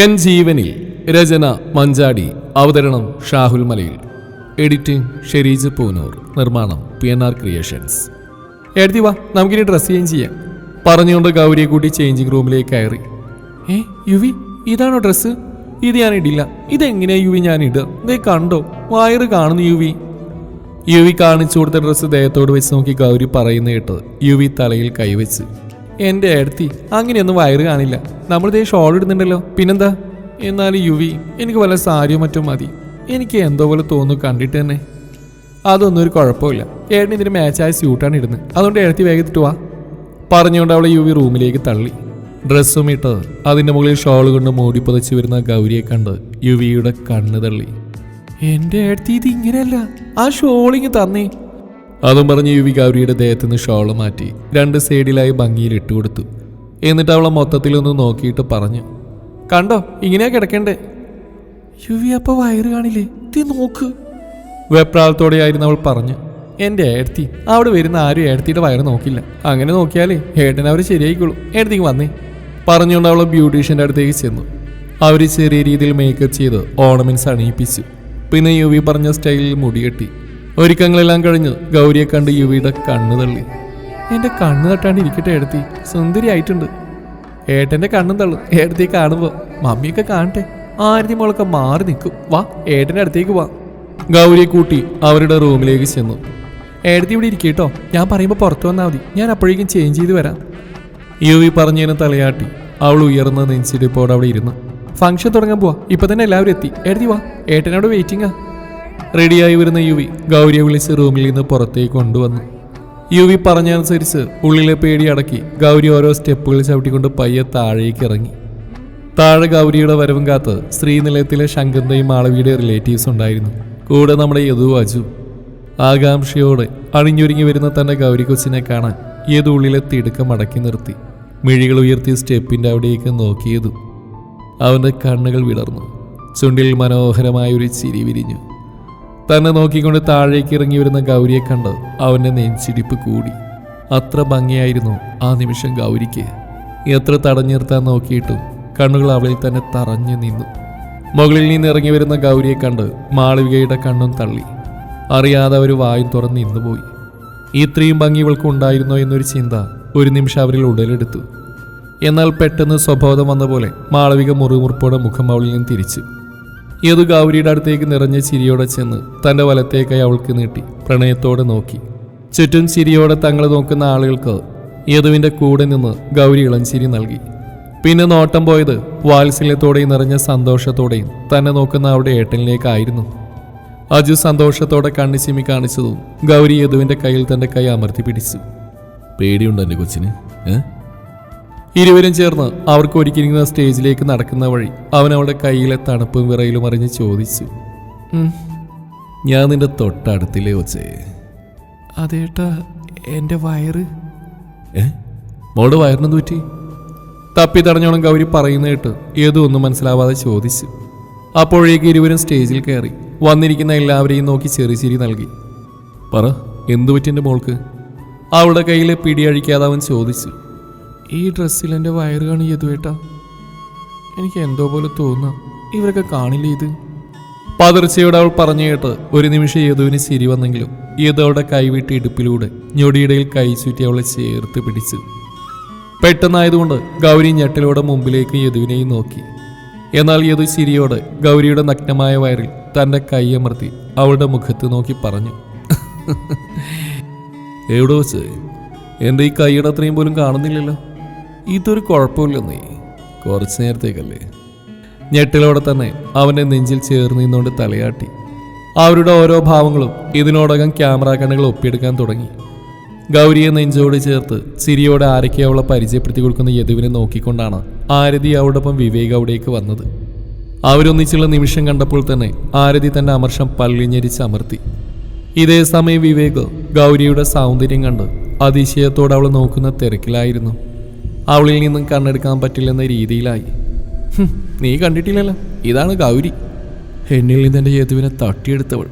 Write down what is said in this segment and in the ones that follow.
N ജീവനിൽ രചന മഞ്ചാടി അവതരണം ഷാഹുൽ മലയിൽ. എഡിറ്റിംഗ് ഷെരീജ് പൂനൂർ നിർമ്മാണം പി എൻ ആർ ക്രിയേഷൻസ്. എഴുതി വാ നമുക്കിനി ഡ്രസ് ചേഞ്ച് ചെയ്യാം. പറഞ്ഞുകൊണ്ട് ഗൗരിയെ കൂട്ടി ചേഞ്ചിങ് റൂമിലേക്ക് കയറി. ഏ യുവി ഇതാണോ ഡ്രസ്സ് ഇത് ഞാൻ ഇടില്ല. ഇതെങ്ങനെയാ യുവി ഞാൻ ഇടുക ദേ കണ്ടോ വയറ് കാണുന്നു യുവി. യുവി കാണിച്ചു കൊടുത്ത ഡ്രസ്സ് ദേഹത്തോട് വെച്ച് നോക്കി ഗൗരി പറയുന്ന കേട്ടത് യുവി തലയിൽ കൈവച്ച്. എന്റെ അടുത്തി അങ്ങനെയൊന്നും വയറ് കാണില്ല. നമ്മൾ ഇതേ ഷോൾ ഇടുന്നുണ്ടല്ലോ. പിന്നെന്താ? എന്നാൽ യുവി എനിക്ക് വല്ല സാരിയോ മറ്റോ മതി. എനിക്ക് എന്തോ പോലെ തോന്നുന്നു കണ്ടിട്ട് തന്നെ. അതൊന്നും ഒരു കുഴപ്പമില്ല. ഏട്ടൻ ഇതിന് മാച്ചായ സ്യൂട്ടാണ് ഇടുന്നത്. അതുകൊണ്ട് എഴുത്തി വേഗത്തിട്ട് വാ. പറഞ്ഞുകൊണ്ട് അവളെ യുവി റൂമിലേക്ക് തള്ളി. ഡ്രസ്സും ഇട്ട് അതിന്റെ മുകളിൽ ഷോൾ കൊണ്ട് മൂടി വരുന്ന ഗൗരിയെ കണ്ട് യുവിയുടെ കണ്ണ് തള്ളി. എന്റെ അടുത്ത് ഇത് ഇങ്ങനെയല്ല. ആ ഷോളിങ് തന്നേ. അതും പറഞ്ഞ് യുവി ഗൗരിയുടെ ദേഹത്ത് നിന്ന് ഷോൾ മാറ്റി രണ്ട് സൈഡിലായി ഭംഗിയിൽ ഇട്ടുകൊടുത്തു എന്നിട്ട് അവളെ മൊത്തത്തിലൊന്ന് നോക്കിയിട്ട് പറഞ്ഞു കണ്ടോ ഇങ്ങനെയാ കിടക്കണ്ടേ? യുവി അപ്പൊ വയറ് കാണില്ലേ? ഇത് നോക്ക്. വെപ്രാളത്തോടെയായിരുന്നു അവൾ പറഞ്ഞു എന്റെ ഏടത്തി അവിടെ വരുന്ന ആരും ഏടത്തിയുടെ വയറ് നോക്കില്ല. അങ്ങനെ നോക്കിയാലേ ഏട്ടൻ അവർ ശരിയായിക്കോളും. ഏടത്തേക്ക് വന്നേ. പറഞ്ഞുകൊണ്ട് അവൾ ബ്യൂട്ടീഷ്യന്റെ അടുത്തേക്ക് ചെന്നു. അവർ ചെറിയ രീതിയിൽ മേക്കപ്പ് ചെയ്ത് ഓർണമെന്റ്സ് അണിയിപ്പിച്ചു. പിന്നെ യുവി പറഞ്ഞ സ്റ്റൈലിൽ മുടികെട്ടി. ഒരുക്കങ്ങളെല്ലാം കഴിഞ്ഞ് ഗൗരിയെ കണ്ട് യുവിയുടെ കണ്ണു തള്ളി. എന്റെ കണ്ണു തട്ടാണ്ട് ഇരിക്കട്ടെ ഏടത്തി. സുന്ദരി ആയിട്ടുണ്ട്. ഏട്ടന്റെ കണ്ണും തള്ളും. ഏടത്തി കാണുമ്പോൾ മമ്മിയൊക്കെ കാണട്ടെ. ആരതി മോളൊക്കെ മാറി നിൽക്കും. വാ ഏട്ടന്റെ അടുത്തേക്ക് വാ. ഗൗരിയെ കൂട്ടി അവരുടെ റൂമിലേക്ക് ചെന്നു. ഏടത്തി ഇവിടെ ഇരിക്കേട്ടോ ഞാൻ പറയുമ്പോൾ പുറത്തു വന്നാൽ മതി. ഞാൻ അപ്പോഴേക്കും ചേഞ്ച് ചെയ്ത് വരാം. യുവി പറഞ്ഞതിന് തലയാട്ടി അവൾ ഉയർന്ന നെഞ്ചിടിപ്പോടെ അവിടെ ഇരുന്നു. ഫംഗ്ഷൻ തുടങ്ങാൻ പോവാ. ഇപ്പൊ തന്നെ എല്ലാവരും എത്തി. എഴുതി വാ. ഏട്ടനോട് വെയിറ്റിംഗാ റെഡിയായി വരുന്ന യുവി ഗൗരിയെ വിളിച്ച് റൂമിൽ നിന്ന് പുറത്തേക്ക് കൊണ്ടുവന്നു. യുവി പറഞ്ഞനുസരിച്ച് ഉള്ളിലെ പേടി അടക്കി ഗൗരി ഓരോ സ്റ്റെപ്പുകൾ ചവിട്ടിക്കൊണ്ട് പയ്യെ താഴേക്ക് ഇറങ്ങി. താഴെ ഗൗരിയുടെ വരവും കാത്ത് ശ്രീനിലയത്തിലെ ശങ്കറിന്റെയും മാളവിയുടെ റിലേറ്റീവ്സ് ഉണ്ടായിരുന്നു. കൂടെ നമ്മുടെ യദു അജു. ആകാംക്ഷയോടെ അണിഞ്ഞൊരുങ്ങി വരുന്ന തന്റെ ഗൗരി കൊച്ചിനെ കാണാൻ യദു ഉള്ളിലെ തിടുക്കം അടക്കി നിർത്തി. മിഴികൾ ഉയർത്തി സ്റ്റെപ്പിന്റെ അവിടേക്ക് നോക്കിയതു അവന്റെ കണ്ണുകൾ വിടർന്നു ചുണ്ടിൽ മനോഹരമായ ഒരു ചിരി വിരിഞ്ഞു. തന്നെ നോക്കിക്കൊണ്ട് താഴേക്ക് ഇറങ്ങി വരുന്ന ഗൗരിയെ കണ്ട് അവന്റെ നെഞ്ചിടിപ്പ് കൂടി. അത്ര ഭംഗിയായിരുന്നു ആ നിമിഷം ഗൗരിക്ക്. എത്ര തടഞ്ഞു നിർത്താൻ നോക്കിയിട്ടും കണ്ണുകൾ അവളിൽ തന്നെ തറഞ്ഞു നിന്നു. മുകളിൽ നിന്ന് ഇറങ്ങി വരുന്ന ഗൗരിയെ കണ്ട് മാളവികയുടെ കണ്ണും തള്ളി. അറിയാതെ അവർ വായും തുറന്ന് നിന്നുപോയി. ഇത്രയും ഭംഗി ഇവൾക്ക് ഉണ്ടായിരുന്നോ എന്നൊരു ചിന്ത ഒരു നിമിഷം അവരിൽ ഉടലെടുത്തു. എന്നാൽ പെട്ടെന്ന് സ്വബോധം വന്ന പോലെ മാളവിക മുറിമുറുപ്പോടെ മുഖം അവളിൽ നിന്ന് തിരിച്ചു. ഏതു ഗൗരിയുടെ അടുത്തേക്ക് നിറഞ്ഞ ചിരിയോടെ ചെന്ന് തന്റെ വലത്തേക്കായി അവൾക്ക് നീട്ടി പ്രണയത്തോടെ നോക്കി. ചുറ്റും ചിരിയോടെ തങ്ങളെ നോക്കുന്ന ആളുകൾക്ക് യദുവിന്റെ കൂടെ നിന്ന് ഗൗരി ഇളംചിരി നൽകി. പിന്നെ നോട്ടം പോയത് വാത്സല്യത്തോടെയും നിറഞ്ഞ സന്തോഷത്തോടെയും തന്നെ നോക്കുന്ന അവരുടെ ഏട്ടനിലേക്കായിരുന്നു. അജു സന്തോഷത്തോടെ കണ്ണിച്ചിമ്മി കാണിച്ചതും ഗൗരി യദുവിന്റെ കയ്യിൽ തന്റെ കൈ അമർത്തി പിടിച്ചു. പേടിയുണ്ട് എന്റെ കൊച്ചിന്? ഏ? ഇരുവരും ചേർന്ന് അവർക്ക് ഒരുക്കിയിരിക്കുന്ന സ്റ്റേജിലേക്ക് നടക്കുന്ന വഴി അവൻ അവളുടെ കയ്യിലെ തണുപ്പും വിറയിലും അറിഞ്ഞ് ചോദിച്ചു. ഞാൻ നിന്റെ തൊട്ടടുത്തില്ലേ വച്ചേ അതേട്ടാ എന്റെ വയറ്. ഏ? മോളുടെ വയറിനെന്ത് പറ്റി? തപ്പി തടഞ്ഞോണം ഗൗരി പറയുന്ന കേട്ട് ഏതോ ഒന്നും മനസ്സിലാവാതെ ചോദിച്ചു. അപ്പോഴേക്ക് ഇരുവരും സ്റ്റേജിൽ കയറി വന്നിരിക്കുന്ന എല്ലാവരെയും നോക്കി ചെറിയ ചിരി നൽകി. പറ എന്തു പറ്റി എന്റെ മോൾക്ക്? അവളുടെ കയ്യിലെ പിടിയഴിക്കാതെ അവൻ ചോദിച്ചു. ഈ ഡ്രസ്സിൽ എന്റെ വയറ് കാണി യദുവേട്ടാ. എനിക്ക് എന്തോ പോലെ തോന്നുക ഇവരൊക്കെ കാണില്ല ഇത്? പതിർച്ചയോടെ അവൾ പറഞ്ഞു കേട്ട് ഒരു നിമിഷം യദുവിന് ചിരി വന്നെങ്കിലും യദു അവളുടെ കൈവിട്ട് ഇടുപ്പിലൂടെ ഞൊടിയിടയിൽ കൈ ചുറ്റി അവളെ ചേർത്ത് പിടിച്ചു. പെട്ടെന്നായതുകൊണ്ട് ഗൗരി ഞെട്ടലോടെ മുമ്പിലേക്ക് യദുവിനെയും നോക്കി. എന്നാൽ യദു ചിരിയോടെ ഗൗരിയുടെ നഗ്നമായ വയറിൽ തന്റെ കൈയമർത്തി അവളുടെ മുഖത്ത് നോക്കി പറഞ്ഞു. എവിടെ വെച്ച്? എന്റെ ഈ കൈയുടെ അത്രയും പോലും കാണുന്നില്ലല്ലോ. ഇതൊരു കുഴപ്പമില്ലെന്നേ കുറച്ച് നേരത്തേക്കല്ലേ. ഞെട്ടിലോടെ തന്നെ അവന്റെ നെഞ്ചിൽ ചേർന്ന് നിന്നുകൊണ്ട് തലയാട്ടി. അവരുടെ ഓരോ ഭാവങ്ങളും ഇതിനോടകം ക്യാമറ കണ്ണുകൾ ഒപ്പിയെടുക്കാൻ തുടങ്ങി. ഗൗരിയെ നെഞ്ചോട് ചേർത്ത് ചിരിയോടെ ആരൊക്കെ പരിചയപ്പെടുത്തി കൊടുക്കുന്ന യദുവിനെ നോക്കിക്കൊണ്ടാണ് ആരതി അവളോടൊപ്പം വിവേക് അവിടേക്ക് വന്നത്. അവരൊന്നിച്ചുള്ള നിമിഷം കണ്ടപ്പോൾ തന്നെ ആരതി തന്റെ അമർഷം പല്ലിഞ്ഞരിച്ച് അമർത്തി. ഇതേ സമയം വിവേക് ഗൗരിയുടെ സൗന്ദര്യം കണ്ട് അതിശയത്തോടെ അവൾ നോക്കുന്ന തിരക്കിലായിരുന്നു. അവളിൽ നിന്നും കണ്ണെടുക്കാൻ പറ്റില്ലെന്ന രീതിയിലായി. "ഹും, നീ കണ്ടിട്ടില്ലല്ലോ. ഇതാണ് ഗൗരി. എന്നിൽ നിന്ന് എന്റെ യേതുവിനെ തട്ടിയെടുത്തവൾ.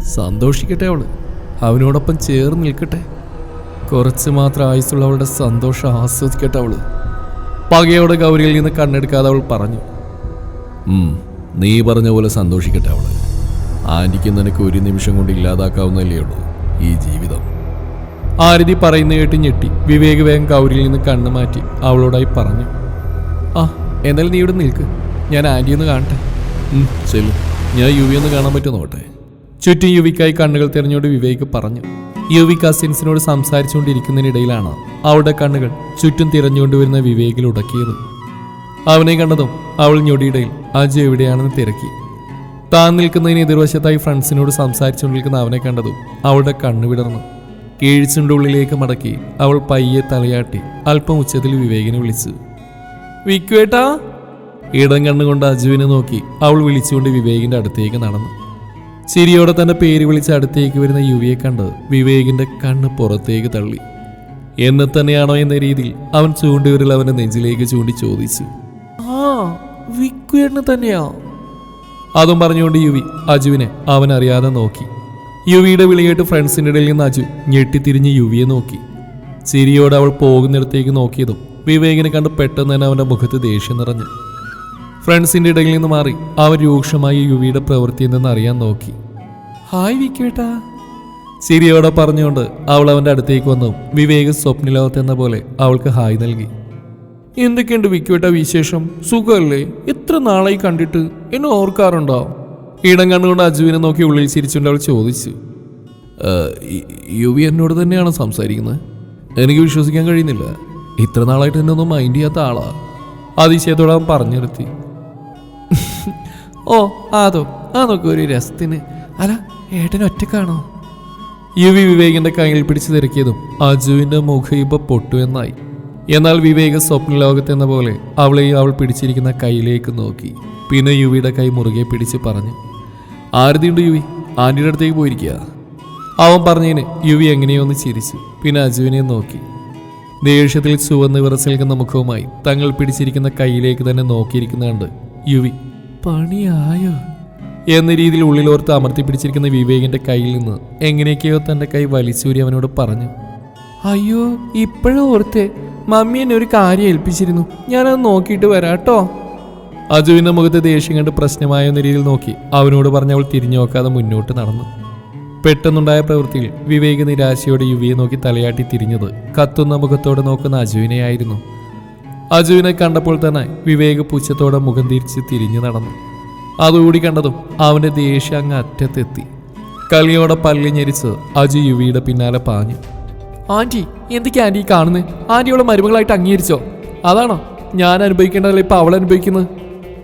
സന്തോഷിക്കട്ടെ അവൾ അവനോടൊപ്പം ചേർന്ന് നിൽക്കട്ടെ. കുറച്ച് മാത്രം ആയുസുള്ള അവളുടെ സന്തോഷം ആസ്വദിക്കട്ടെ അവൾ പകയോടെ ഗൗരിയിൽ നിന്ന് കണ്ണെടുക്കാതെ അവൾ പറഞ്ഞു. നീ പറഞ്ഞ പോലെ സന്തോഷിക്കട്ടെ അവൾ ആന്റിക്ക് നിനക്ക് ഒരു നിമിഷം കൊണ്ട് ഇല്ലാതാക്കാവുന്നല്ലേ ഉള്ളൂ ഈ ജീവിതം. ആരതി പറയുന്ന കേട്ട് ഞെട്ടി. വിവേക് വേഗം ഗൗരിയിൽ നിന്ന് കണ്ണു മാറ്റി. അവളോടായി പറഞ്ഞു. ആ എന്നാലും നീ ഇവിടെ നിൽക്ക്. ഞാൻ ആന്റി ഒന്ന് കാണട്ടെ. ചെല്ലു. ഞാൻ യുവി ഒന്ന് കാണാൻ പറ്റുമോ നോട്ടെ ചുറ്റും യുവിക്കായി കണ്ണുകൾ തിരഞ്ഞുകൊണ്ട് വിവേക് പറഞ്ഞു. യുവി കസിൻസിനോട് സംസാരിച്ചുകൊണ്ടിരിക്കുന്നതിനിടയിലാണ് അവളുടെ കണ്ണുകൾ ചുറ്റും തിരഞ്ഞുകൊണ്ട് വരുന്ന വിവേകിൽ ഉടക്കിയത്. അവനെ കണ്ടതും അവൾ ഞൊടിയിടയിൽ അജു എവിടെയാണെന്ന് തിരക്കി. താൻ നിൽക്കുന്നതിന് എതിർവശത്തായി ഫ്രണ്ട്സിനോട് സംസാരിച്ചുകൊണ്ടിരിക്കുന്ന അവനെ കണ്ടതും അവളുടെ കണ്ണു വിടർന്നു. കീഴ്ചുണ്ട് ഉള്ളിലേക്ക് മടക്കി അവൾ പയ്യെ തലയാട്ടി അല്പം ഉച്ചത്തിൽ വിവേകിനെ വിളിച്ചു വിക്കുവേട്ടാ ഇടം കണ്ണുകൊണ്ട് അജുവിനെ നോക്കി അവൾ വിളിച്ചുകൊണ്ട് വിവേകിന്റെ അടുത്തേക്ക് നടന്നു. ചിരിയോടെ തന്റെ പേര് വിളിച്ച് അടുത്തേക്ക് വരുന്ന യുവിയെ കണ്ട് വിവേകിന്റെ കണ്ണ് പുറത്തേക്ക് തള്ളി. എന്നെ തന്നെയാണോ എന്ന രീതിയിൽ അവൻ ചൂണ്ടുവിരൽ അവന്റെ നെഞ്ചിലേക്ക് ചൂണ്ടി ചോദിച്ചു. ആ വിക്കുവേട്ടന് തന്നെയാ. അതും പറഞ്ഞുകൊണ്ട് യുവി അജുവിനെ അവൻ അറിയാതെ നോക്കി. യുവിയുടെ വിളിയേട്ട് ഫ്രണ്ട്സിന്റെ ഇടയിൽ നിന്ന് അജു ഞെട്ടിത്തിരിഞ്ഞ് യുവിയെ നോക്കി. ചിരിയോടെ അവൾ പോകുന്നിടത്തേക്ക് നോക്കിയതും വിവേകിനെ കണ്ട് പെട്ടെന്ന് തന്നെ അവന്റെ മുഖത്ത് ദേഷ്യം നിറഞ്ഞു. ഫ്രണ്ട്സിന്റെ ഇടയിൽ നിന്ന് മാറി അവൻ രൂക്ഷമായി യുവിയുടെ പ്രവൃത്തി എന്തെന്ന് അറിയാൻ നോക്കി. ഹായ് വിക്കേട്ടാ. ചിരിയോടെ പറഞ്ഞുകൊണ്ട് അവൾ അവന്റെ അടുത്തേക്ക് വന്നു. വിവേക് സ്വപ്നിലോകത്തെന്ന പോലെ അവൾക്ക് ഹായ് നൽകി. എന്തൊക്കെയുണ്ട് വിക്കുവേട്ട വിശേഷം? സുഖമല്ലേ? എത്ര നാളായി കണ്ടിട്ട്? എന്നെ ഓർക്കാറുണ്ടോ? ഇടം കണ്ണുകൊണ്ട് അജുവിനെ നോക്കി ഉള്ളിൽ ചിരിച്ചുകൊണ്ട് അവൾ ചോദിച്ചു യുവി എന്നോട് തന്നെയാണ് സംസാരിക്കുന്നത്? എനിക്ക് വിശ്വസിക്കാൻ കഴിയുന്നില്ല. ഇത്ര നാളായിട്ട് എന്നെ ഒന്നും മൈൻഡ് ചെയ്യാത്ത ആളാ. അതിശയത്തോടെ അവൻ പറഞ്ഞു ഓ അതോ ആ നോക്കൂ ഒരു രസത്തിന്. അല്ല ഏട്ടൻ ഒറ്റക്കാണോ? യുവി വിവേകിന്റെ കയ്യിൽ പിടിച്ചു തിരക്കിയതും അജുവിന്റെ മുഖം ഇപ്പൊ പൊട്ടുവെന്നായി എന്നാൽ വിവേക സ്വപ്ന ലോകത്തെന്ന പോലെ അവളെയും അവൾ പിടിച്ചിരിക്കുന്ന കയ്യിലേക്ക് നോക്കി. പിന്നെ യുവിയുടെ കൈ മുറുകെ പിടിച്ച് പറഞ്ഞു ആരതിയുണ്ട് യുവി? ആന്റിയുടെ അടുത്തേക്ക് പോയിരിക്കുക. അവൻ പറഞ്ഞതിന് യുവി എങ്ങനെയോ ഒന്ന് ചിരിച്ചു. പിന്നെ അജുവിനെ നോക്കി. ദേഷ്യത്തിൽ ചുവന്ന് വിറച്ചേൽക്കുന്ന മുഖവുമായി തങ്ങൾ പിടിച്ചിരിക്കുന്ന കൈയിലേക്ക് തന്നെ നോക്കിയിരിക്കുന്ന കണ്ട് യുവി പണിയായോ? എന്ന രീതിയിൽ ഉള്ളിലോർത്ത് അമർത്തി പിടിച്ചിരിക്കുന്ന വിവേകിന്റെ കയ്യിൽ നിന്ന് എങ്ങനെയൊക്കെയോ തന്റെ കൈ വലിച്ചൂരി അവനോട് പറഞ്ഞു അയ്യോ ഇപ്പോഴും ഓർത്തേ മമ്മി എന്നെ ഒരു കാര്യം ഏൽപ്പിച്ചിരുന്നു. ഞാനത് നോക്കിയിട്ട് വരാട്ടോ. അജുവിന്റെ മുഖത്ത് ദേഷ്യം കണ്ട് പ്രശ്നമായ എന്ന രീതിയിൽ നോക്കി അവനോട് പറഞ്ഞ് അവൾ തിരിഞ്ഞു നോക്കാതെ മുന്നോട്ട് നടന്നു. പെട്ടെന്നുണ്ടായ പ്രവൃത്തിയിൽ വിവേക് നിരാശയോടെ യുവിയെ നോക്കി തലയാട്ടി തിരിഞ്ഞത് കത്തുന്ന മുഖത്തോടെ നോക്കുന്ന അജുവിനെയായിരുന്നു അജുവിനെ കണ്ടപ്പോൾ തന്നെ വിവേക് പുച്ഛത്തോടെ മുഖം തിരിച്ച് തിരിഞ്ഞു നടന്നു. അതുകൂടി കണ്ടതും അവന്റെ ദേഷ്യം അങ്ങ് അറ്റത്തെത്തി. കളിയോടെ പല്ലി ഞെരിച്ച് അജു യുവിയുടെ പിന്നാലെ പാഞ്ഞു. ആന്റി എന്തൊക്കെയാ ആന്റി കാണുന്നത് ആന്റിയോളെ മരുമകളായിട്ട് അംഗീകരിച്ചോ? അതാണോ? ഞാൻ അനുഭവിക്കേണ്ടതല്ല ഇപ്പൊ അവൾ അനുഭവിക്കുന്നത്.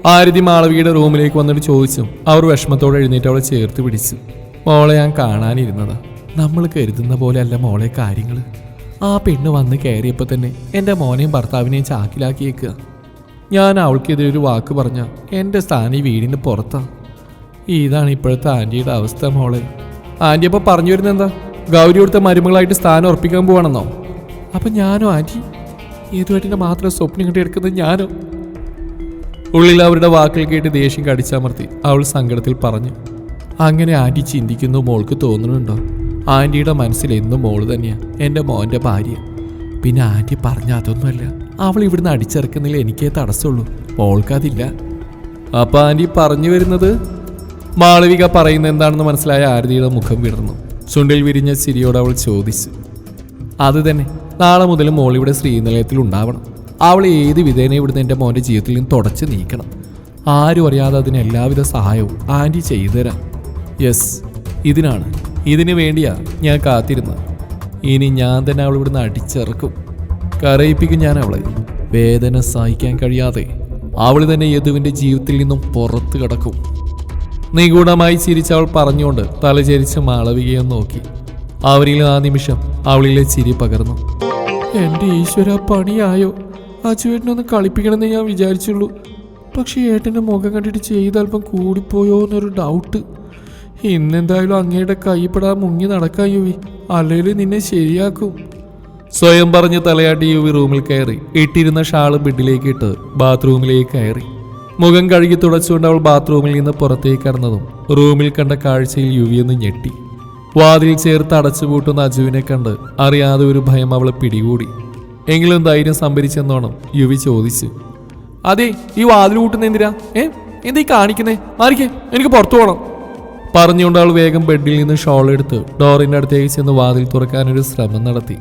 ആരതി മാളവിയുടെ റൂമിലേക്ക് വന്നിട്ട് ചോദിച്ചു അവർ വിഷമത്തോടെ എഴുന്നേറ്റ് അവളെ ചേർത്ത് പിടിച്ചു. മോളെ ഞാൻ കാണാനിരുന്നതാ. നമ്മൾ കരുതുന്ന പോലെ അല്ല മോളെ കാര്യങ്ങൾ ആ പെണ്ണ് വന്ന് കയറിയപ്പോൾ തന്നെ എന്റെ മോനെയും ഭർത്താവിനെയും ചാക്കിലാക്കിയേക്കുക. ഞാൻ അവൾക്കെതിരെ ഒരു വാക്ക് പറഞ്ഞ എന്റെ സ്ഥാനം ഈ വീടിന് പുറത്താണ് ഇതാണ് ഇപ്പോഴത്തെ ആന്റിയുടെ അവസ്ഥ മോളെ. ആന്റി അപ്പോൾ പറഞ്ഞു വരുന്നത് എന്താ ഗൗരി കൊടുത്ത മരുമകളായിട്ട് സ്ഥാനം ഉറപ്പിക്കാൻ പോവാണെന്നോ? അപ്പം ഞാനോ ആന്റി? ഏതുമായിട്ടിന്റെ മാത്രം സ്വപ്നം കണ്ടെടുക്കുന്നത് ഞാനോ? ഉള്ളിൽ അവരുടെ വാക്കിൽ കേട്ട് ദേഷ്യം കടിച്ചമർത്തി അവൾ സങ്കടത്തിൽ പറഞ്ഞു അങ്ങനെ ആന്റി ചിന്തിക്കുന്നു മോൾക്ക് തോന്നുന്നുണ്ടോ? ആന്റിയുടെ മനസ്സിൽ എന്നും മോൾ തന്നെയാണ് എന്റെ മോന്റെ ഭാര്യ. പിന്നെ ആന്റി പറഞ്ഞ അതൊന്നുമല്ല അവൾ ഇവിടുന്ന് അടിച്ചിറക്കുന്നില്ല എനിക്കേ തടസ്സമുള്ളൂ മോൾക്കതില്ല അപ്പൊ ആന്റി പറഞ്ഞു വരുന്നത്? മാളവിക പറയുന്ന എന്താണെന്ന് മനസ്സിലായ ആരതിയുടെ മുഖം വിടർന്നു. ചുണ്ടിൽ വിരിഞ്ഞ ചിരിയോട് അവൾ ചോദിച്ചു അത് തന്നെ നാളെ മുതൽ മോളിവിടെ ശ്രീനിലയത്തിൽ ഉണ്ടാവണം. അവൾ ഏത് വിധേന ഇവിടുന്ന് എന്റെ മോന്റെ ജീവിതത്തിൽ നിന്ന് തുടച്ച് നീക്കണം? ആരും അറിയാതെ അതിന് എല്ലാവിധ സഹായവും ആന്റി ചെയ്തുതരാം. യെസ് ഇതിനാണ്. ഇതിനു വേണ്ടിയാ ഞാൻ കാത്തിരുന്നത്. ഇനി ഞാൻ തന്നെ അവൾ ഇവിടുന്ന് അടിച്ചിറക്കും. കരയിപ്പിക്കും ഞാൻ അവളെ. വേദന സഹിക്കാൻ കഴിയാതെ അവൾ തന്നെ യദുവിന്റെ ജീവിതത്തിൽ നിന്നും പുറത്തു കിടക്കും. നിഗൂഢമായി ചിരിച്ചവൾ പറഞ്ഞുകൊണ്ട് തലചരിച്ച് മാളവികയെ നോക്കി. അവരിൽ ആ നിമിഷം അവളിലെ ചിരി പകർന്നു. എന്റെ ഈശ്വര പണിയായോ? അച്ചുവേട്ടനൊന്ന് കളിപ്പിക്കണമെന്ന് ഞാൻ വിചാരിച്ചുള്ളൂ. പക്ഷേ ഏട്ടന്റെ മുഖം കണ്ടിട്ട് ചെയ്തല്പം കൂടിപ്പോയോ എന്നൊരു ഡൗട്ട് ഇന്നെന്തായാലും അങ്ങയുടെ കൈപ്പെടാൻ മുങ്ങി നടക്കാൻ യുവി. അല്ലെങ്കിൽ നിന്നെ ശരിയാക്കും. സ്വയം പറഞ്ഞ് തലയാട്ടി യുവി റൂമിൽ കയറി. ഇട്ടിരുന്ന ഷാൾ ബെഡിലേക്ക് ഇട്ട് ബാത്റൂമിലേക്ക് കയറി. മുഖം കഴുകി തുടച്ചുകൊണ്ട് അവൾ ബാത്റൂമിൽ നിന്ന് പുറത്തേക്ക് കടന്നതും റൂമിൽ കണ്ട കാഴ്ചയിൽ യുവിയെന്ന് ഞെട്ടി. വാതിൽ ചേർത്ത് അടച്ചുപൂട്ടുന്ന അജുവിനെ കണ്ട് അറിയാതെ ഒരു ഭയം അവളെ പിടികൂടി. എങ്കിലും ധൈര്യം സംഭരിച്ചെന്നോണം യുവി ചോദിച്ചു. അതെ ഈ വാതിൽ കൂട്ടുന്ന എന്തിനാ? ഏ? എന്താ ഈ കാണിക്കുന്നേ? മാറിക്കേ എനിക്ക് പുറത്തു പോകണം പറഞ്ഞുകൊണ്ട് അവൾ വേഗം ബെഡിൽ നിന്ന് ഷോൾ എടുത്ത് ഡോറിന്റെ അടുത്തേക്ക് ചെന്ന് വാതിൽ തുറക്കാനൊരു ശ്രമം നടത്തി.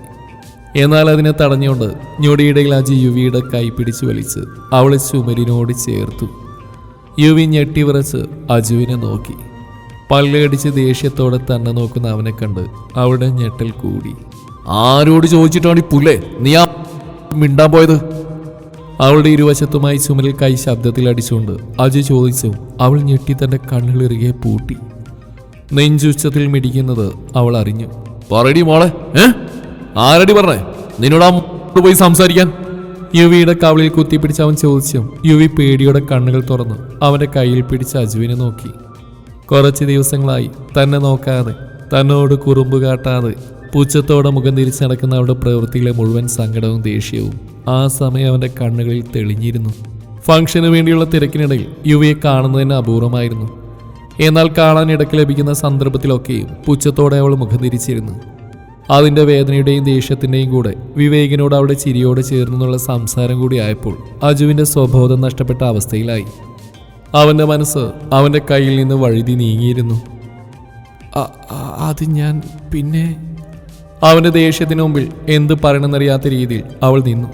എന്നാൽ അതിനെ തടഞ്ഞുകൊണ്ട് ഞൊടിയിടയിൽ അജി യുവിയുടെ കൈ പിടിച്ചു വലിച്ച് അവളെ ചുമരിനോട് ചേർത്തു. യുവി ഞെട്ടി വിറച്ച് അജുവിനെ നോക്കി. പല്ലടിച്ച് ദേഷ്യത്തോടെ തന്നെ നോക്കുന്ന അവനെ കണ്ട് അവളുടെ ഞെട്ടൽ കൂടി. ആരോട് ചോദിച്ചിട്ടാണ് ഈ പുല്ലേ? നീ ആ മിണ്ടാൻ പോയത്? അവളുടെ ഇരുവശത്തുമായി ചുമലിൽ കൈ ശബ്ദത്തിൽ അടിച്ചുകൊണ്ട് അജു ചോദിച്ചു അവൾ ഞെട്ടി തന്റെ കണ്ണുകളിറുകെ പൂട്ടി. നെഞ്ചുച്ചത്തിൽ മിടിക്കുന്നത് അവൾ അറിഞ്ഞു. പറയടി മോളെ ഏ? ആരടി പറഞ്ഞേ? നിന്നോട് പോയി സംസാരിക്കാൻ? യുവിയുടെ കവളിൽ കുത്തിപ്പിടിച്ച് അവൻ ചോദിച്ചു. യുവി പേടിയോടെ കണ്ണുകൾ തുറന്നു. അവന്റെ കയ്യിൽ പിടിച്ച് അജുവിനെ നോക്കി. കുറച്ച് ദിവസങ്ങളായി തന്നെ നോക്കാതെ തന്നോട് കുറുമ്പ് കാട്ടാതെ പുച്ഛത്തോടെ മുഖം തിരിച്ച് നടക്കുന്ന അവരുടെ പ്രവൃത്തിയിലെ മുഴുവൻ സങ്കടവും ദേഷ്യവും ആ സമയം അവന്റെ കണ്ണുകളിൽ തെളിഞ്ഞിരുന്നു. ഫംഗ്ഷന് വേണ്ടിയുള്ള തിരക്കിനിടയിൽ യുവയെ കാണുന്നതിന് അപൂർവമായിരുന്നു. എന്നാൽ കാണാൻ ഇടയ്ക്ക് ലഭിക്കുന്ന സന്ദർഭത്തിലൊക്കെയും പുച്ഛത്തോടെ അവൾ മുഖം തിരിച്ചിരുന്നു. അതിന്റെ വേദനയുടെയും ദേഷ്യത്തിന്റെയും കൂടെ വിവേകിനോട് അവിടെ ചിരിയോട് ചേർന്നുള്ള സംസാരം കൂടി ആയപ്പോൾ അജുവിന്റെ സ്വബോധം നഷ്ടപ്പെട്ട അവസ്ഥയിലായി. അവന്റെ മനസ്സ് അവന്റെ കയ്യിൽ നിന്ന് വഴുതി നീങ്ങിയിരുന്നു. അത് ഞാൻ പിന്നെ അവന്റെ ദേഷ്യത്തിന് മുമ്പിൽ എന്ത് പറയണമെന്നറിയാത്ത രീതിയിൽ അവൾ നിന്നു.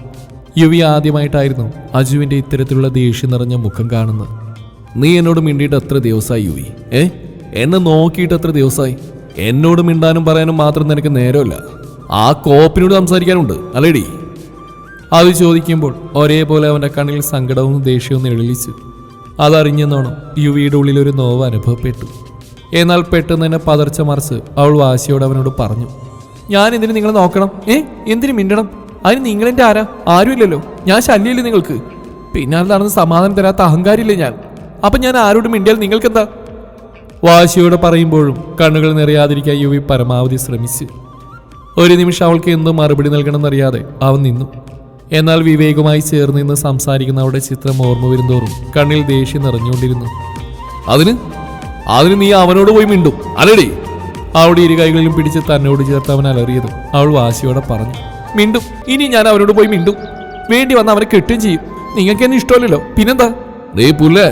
യുവി ആദ്യമായിട്ടായിരുന്നു അജുവിന്റെ ഇത്തരത്തിലുള്ള ദേഷ്യം നിറഞ്ഞ മുഖം കാണുന്നത്. നീ എന്നോട് മിണ്ടിയിട്ട് എത്ര ദിവസമായി യുവി? ഏ? എന്നെ നോക്കിയിട്ട് എത്ര ദിവസമായി എന്നോട് മിണ്ടാനും പറയാനും മാത്രം നിനക്ക് നേരമില്ല. ആ കോപ്പിനോട് സംസാരിക്കാനുണ്ട് അല്ലേടി? അത് ചോദിക്കുമ്പോൾ ഒരേപോലെ അവന്റെ കണ്ണിൽ സങ്കടവും ദേഷ്യവും നിഴലിച്ചു അതറിഞ്ഞെന്നോണം യുവിയുടെ ഉള്ളിൽ ഒരു നോവ് അനുഭവപ്പെട്ടു. എന്നാൽ പെട്ടെന്ന് തന്നെ പതർച്ച മറിച്ച് അവൾ വാശിയോട് അവനോട് പറഞ്ഞു. ഞാൻ എന്തിനു നിങ്ങളെ നോക്കണം? ഏ? എന്തിനു മിണ്ടണം? അതിന് നിങ്ങളെന്റെ ആരാ? ആരുമില്ലല്ലോ. ഞാൻ ശല്യമില്ലേ നിങ്ങൾക്ക്? പിന്നാലെ നടന്ന് സമാധാനം തരാത്ത അഹങ്കാരില്ലേ ഞാൻ? അപ്പൊ ഞാൻ ആരോടും മിണ്ടിയാൽ നിങ്ങൾക്കെന്താ? വാശിയോടെ പറയുമ്പോഴും കണ്ണുകൾ നിറയാതിരിക്കാൻ യുവി പരമാവധി ശ്രമിച്ചു. ഒരു നിമിഷം അവൾക്ക് എന്തോ മറുപടി നൽകണമെന്നറിയാതെ അവൻ നിന്നു. എന്നാൽ വിവേകമായി ചേർന്ന് നിന്ന് സംസാരിക്കുന്ന അവളുടെ ചിത്രം ഓർമ്മ വരുന്തോറും കണ്ണിൽ ദേഷ്യം നിറഞ്ഞുകൊണ്ടിരുന്നു. അതിന്? അതിന് നീ അവനോട് പോയി മിണ്ടും. അല്ലടി അവളുടെ ഇരു കൈകളിലും പിടിച്ച് തന്നോട് ചേർത്ത് അവൻ അലറിയതും അവൾ വാശിയോടെ പറഞ്ഞു മിണ്ടും. ഇനി ഞാൻ അവനോട് പോയി മിണ്ടും. വേണ്ടി വന്ന് അവനെ കെട്ടുകയും ചെയ്യും. നിങ്ങൾക്ക് എന്നെ ഇഷ്ടമല്ലല്ലോ. പിന്നെന്താ? നീ പുല്ലേ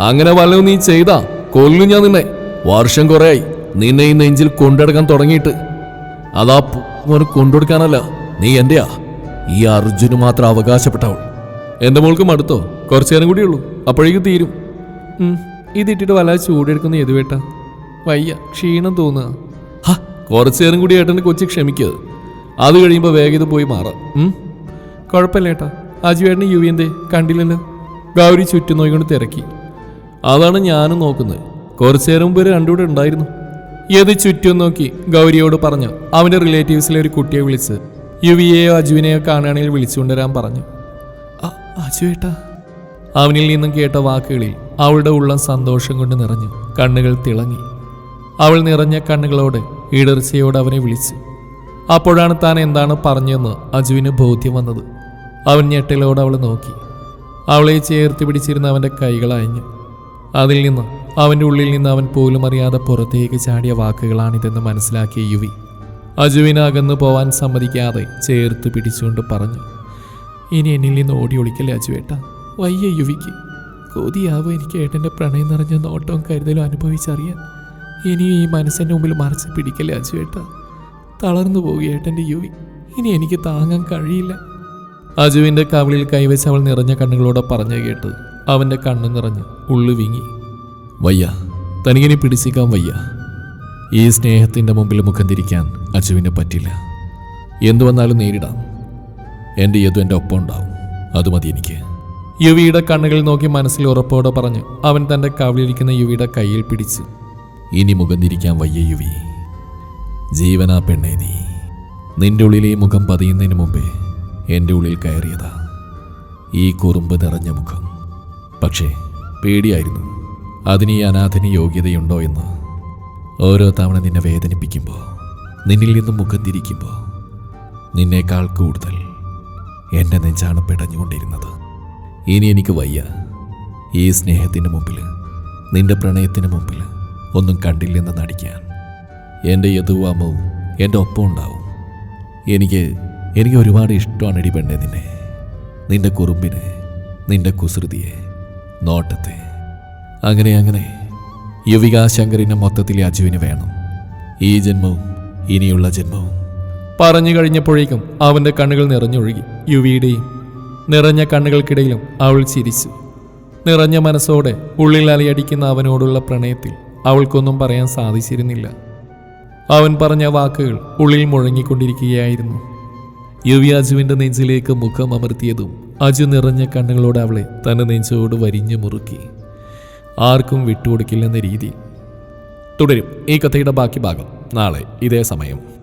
അങ്ങനെ വല്ലതും നീ ചെയ്താ. കൊല്ലും ഞാൻ നിന്നെ. വർഷം കുറയായി. നിന്നെ ഈ നെഞ്ചിൽ കൊണ്ടെടുക്കാൻ തുടങ്ങിയിട്ട്. അതാ കൊണ്ടുകൊടുക്കാനല്ല. നീ എന്റെയാ. ഈ അർജുന് മാത്രം അവകാശപ്പെട്ടവൾ. എന്റെ മോൾക്ക് അടുത്തോ കുറച്ചു നേരം കൂടിയുള്ളൂ അപ്പോഴേക്കും തീരും. ഇതിട്ടിട്ട് വല്ലാതെ ചൂടെടുക്കുന്ന എതുവേട്ട വയ്യ ക്ഷീണം തോന്നുക. ഹ കുറച്ചു നേരം കൂടി ഏട്ടന്റെ കൊച്ചി ക്ഷമിക്കുക അത് കഴിയുമ്പോൾ വേഗം ഇത് പോയി മാറാം. കുഴപ്പമില്ല ഏട്ടാ. അജുവേട്ടന് യു എന്തേ കണ്ടില്ലല്ലോ. ഗൗരി ചുറ്റും നോയിക്കൊണ്ട് തിരക്കി. അതാണ് ഞാനും നോക്കുന്നത്. കുറച്ചു നേരം മുമ്പ് രണ്ടുകൂടെ ഉണ്ടായിരുന്നു. ഏത് ചുറ്റും നോക്കി ഗൗരിയോട് പറഞ്ഞു. അവന്റെ റിലേറ്റീവ്സിലെ ഒരു കുട്ടിയെ വിളിച്ച് യുവിയെയോ അജുവിനെയോ കാണുകയാണെങ്കിൽ വിളിച്ചുകൊണ്ടുവരാൻ പറഞ്ഞു. "അ- അജു ഏട്ടാ. അവനിൽ നിന്നും കേട്ട വാക്കുകളിൽ അവളുടെ ഉള്ളം സന്തോഷം കൊണ്ട് നിറഞ്ഞു. കണ്ണുകൾ തിളങ്ങി. അവൾ നിറഞ്ഞ കണ്ണുകളോട് ഈടർച്ചയോട് അവനെ വിളിച്ചു. അപ്പോഴാണ് താൻ എന്താണ് പറഞ്ഞതെന്ന് അജുവിന് ബോധ്യം വന്നത്. അവൻ ഞെട്ടലോട് അവൾ നോക്കി. അവളെ ചേർത്ത് പിടിച്ചിരുന്ന അവന്റെ കൈകൾ അയഞ്ഞു. അതിൽ നിന്ന് അവന്റെ ഉള്ളിൽ നിന്ന് അവൻ പോലും അറിയാതെ പുറത്തേക്ക് ചാടിയ വാക്കുകളാണിതെന്ന് മനസ്സിലാക്കിയ യുവി. അജുവിന് പോവാൻ സമ്മതിക്കാതെ ചേർത്ത് പിടിച്ചുകൊണ്ട് പറഞ്ഞു ഇനി എന്നിൽ നിന്ന് ഓടി ഒളിക്കല്ലേ അജുവേട്ട? വയ്യ യുവിക്ക്. കൊതിയാവും എനിക്ക് ഏട്ടന്റെ പ്രണയം നിറഞ്ഞ നോട്ടവും കരുതലും അനുഭവിച്ചറിയാൻ? ഇനി ഈ മനസ്സിന്റെ മുമ്പിൽ മറച്ച് പിടിക്കല്ലേ അജുവേട്ട? തളർന്നു പോകുക ഏട്ടന്റെ യുവി ഇനി എനിക്ക് താങ്ങാൻ കഴിയില്ല. അജുവിന്റെ കവിളിൽ കൈവച്ച് അവൾ നിറഞ്ഞ കണ്ണുകളോടെ പറഞ്ഞു കേട്ട് അവന്റെ കണ്ണു നിറഞ്ഞ് ഉള്ളു വിങ്ങി. വയ്യ തനിക്കിനി പിടിച്ചിക്കാൻ വയ്യ. ഈ സ്നേഹത്തിന്റെ മുമ്പിൽ മുഖം തിരിക്കാൻ അജുവിന് പറ്റില്ല. എന്തു വന്നാലും നേരിടാം. എന്റെ യദു എന്റെ ഒപ്പം ഉണ്ടാവും. അത് മതി എനിക്ക്. യുവിയുടെ കണ്ണുകൾ നോക്കി മനസ്സിൽ ഉറപ്പോടെ പറഞ്ഞു അവൻ തന്റെ കവിളിരിക്കുന്ന യുവിയുടെ കയ്യിൽ പിടിച്ച് ഇനി മുഖം തിരിക്കാൻ വയ്യ യുവി ജീവനാ പെണ്ണേ നീ. നിന്റെ ഉള്ളിലെ മുഖം പതിയുന്നതിന് മുമ്പേ എന്റെ ഉള്ളിൽ കയറിയതാ. ഈ കുറുമ്പ് നിറഞ്ഞ മുഖം. പക്ഷേ പേടിയായിരുന്നു. അതിന് ഈ അനാഥന് യോഗ്യതയുണ്ടോ എന്ന്. ഓരോ തവണ നിന്നെ വേദനിപ്പിക്കുമ്പോൾ നിന്നിൽ നിന്നും മുഖം തിരിക്കുമ്പോൾ നിന്നേക്കാൾ കൂടുതൽ എന്റെ നെഞ്ചാണ് പിടഞ്ഞുകൊണ്ടിരുന്നത്. ഇനി എനിക്ക് വയ്യ. ഈ സ്നേഹത്തിന്റെ മുമ്പിൽ നിന്റെ പ്രണയത്തിന് മുമ്പിൽ ഒന്നും കണ്ടില്ലെന്ന് നടിക്കാൻ. എന്റെ യദുവാമവും എന്റെ ഒപ്പം ഉണ്ടാവും എനിക്ക് എനിക്ക് ഒരുപാട് ഇഷ്ടമാണ് ഇടി പെണ്ണെ നിന്നെ. നിന്റെ കുറുമ്പിനെ നിന്റെ കുസൃതിയെ നോട്ടത്തെ. അങ്ങനെ അങ്ങനെ യുവിക ശങ്കറിനെ മൊത്തത്തിൽ അജുവിന് വേണം. ഈ ജന്മവും ഇനിയുള്ള ജന്മവും. പറഞ്ഞു കഴിഞ്ഞപ്പോഴേക്കും അവന്റെ കണ്ണുകൾ നിറഞ്ഞൊഴുകി. യുവിയുടെയും നിറഞ്ഞ കണ്ണുകൾക്കിടയിലും അവൾ ചിരിച്ചു. നിറഞ്ഞ മനസ്സോടെ ഉള്ളിൽ അലയടിക്കുന്ന അവനോടുള്ള പ്രണയത്തിൽ അവൾക്കൊന്നും പറയാൻ സാധിച്ചിരുന്നില്ല. അവൻ പറഞ്ഞ വാക്കുകൾ ഉള്ളിൽ മുഴങ്ങിക്കൊണ്ടിരിക്കുകയായിരുന്നു. യുവി അജുവിന്റെ നെഞ്ചിലേക്ക് മുഖം അമർത്തിയതും അജു നിറഞ്ഞ കണ്ണുകളോടെ അവളെ തന്റെ നെഞ്ചോട് വരിഞ്ഞു മുറുക്കി. ആർക്കും വിട്ടുകൊടുക്കില്ലെന്ന രീതി. തുടരും ഈ കഥയുടെ ബാക്കി ഭാഗം നാളെ ഇതേ സമയം.